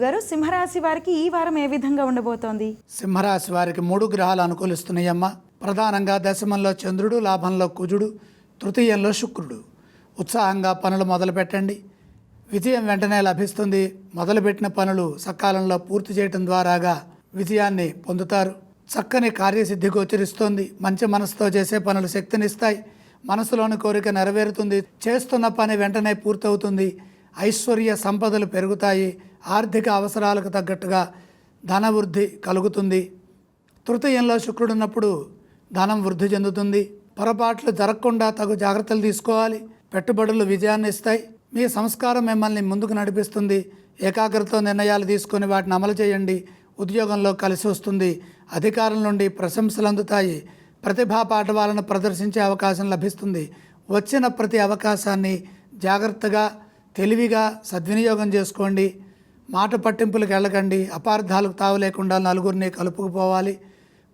గురుగారు సింహరాశి వారికి ఈ వారం ఏ విధంగా ఉండబోతోంది? సింహరాశి వారికి మూడు గ్రహాలు అనుకూలిస్తున్నాయమ్మా. ప్రధానంగా దశమంలో చంద్రుడు లాభంలో కుజుడు తృతీయంలో శుక్రుడు. ఉత్సాహంగా పనులు మొదలు పెట్టండి. విజయం వెంటనే లభిస్తుంది. మొదలుపెట్టిన పనులు సకాలంలో పూర్తి చేయటం ద్వారాగా విజయాన్ని పొందుతారు. చక్కని కార్యసిద్ధి గోచరిస్తుంది. మంచి మనసుతో చేసే పనులు శక్తినిస్తాయి. మనసులోని కోరిక నెరవేరుతుంది. చేస్తున్న పని వెంటనే పూర్తవుతుంది. ఐశ్వర్య సంపదలు పెరుగుతాయి. ఆర్థిక అవసరాలకు తగ్గట్టుగా ధన వృద్ధి కలుగుతుంది. తృతీయంలో శుక్రుడు ఉన్నప్పుడు ధనం వృద్ధి చెందుతుంది. పొరపాట్లు జరగకుండా తగు జాగ్రత్తలు తీసుకోవాలి. పెట్టుబడులు విజయాన్ని ఇస్తాయి. మీ సంస్కారం మిమ్మల్ని ముందుకు నడిపిస్తుంది. ఏకాగ్రతతో నిర్ణయాలు తీసుకొని వాటిని అమలు చేయండి. ఉద్యోగంలో కలిసి వస్తుంది. అధికారుల నుండి ప్రశంసలు అందుతాయి. ప్రతిభా పాఠవాలను ప్రదర్శించే అవకాశం లభిస్తుంది. వచ్చిన ప్రతి అవకాశాన్ని జాగ్రత్తగా తెలివిగా సద్వినియోగం చేసుకోండి. మాట పట్టింపులకు వెళ్ళకండి అపార్థాలకు తావు లేకుండా నలుగురిని కలుపుకుపోవాలి.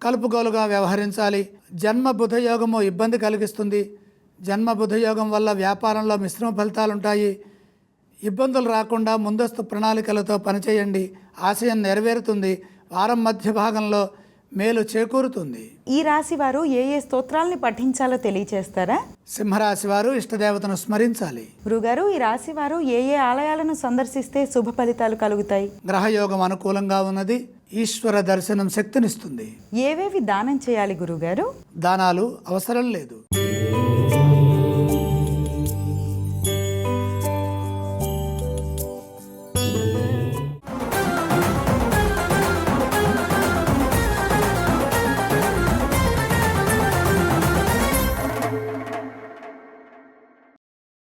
కలుపుకోలుగా వ్యవహరించాలి. జన్మ బుధయోగము ఇబ్బంది కలిగిస్తుంది. జన్మ బుధయోగం వల్ల వ్యాపారంలో మిశ్రమ ఫలితాలు ఉంటాయి ఇబ్బందులు రాకుండా ముందస్తు ప్రణాళికలతో పనిచేయండి. ఆశయం నెరవేరుతుంది. వారం మధ్య భాగంలో మేలు చేకూరుతుంది. ఈ రాశి వారు ఏ ఏ స్తోత్రాల్ని పఠించాలో తెలియచేస్తారా? సింహరాశి వారు ఇష్టదేవతను స్మరించాలి. గురుగారు ఈ రాశి వారు ఏ ఏ ఆలయాలను సందర్శిస్తే శుభ ఫలితాలు కలుగుతాయి? గ్రహయోగం అనుకూలంగా ఉన్నది ఈశ్వర దర్శనం శక్తినిస్తుంది. ఏవేవి దానం చేయాలి గురుగారు? దానాలు అవసరం లేదు.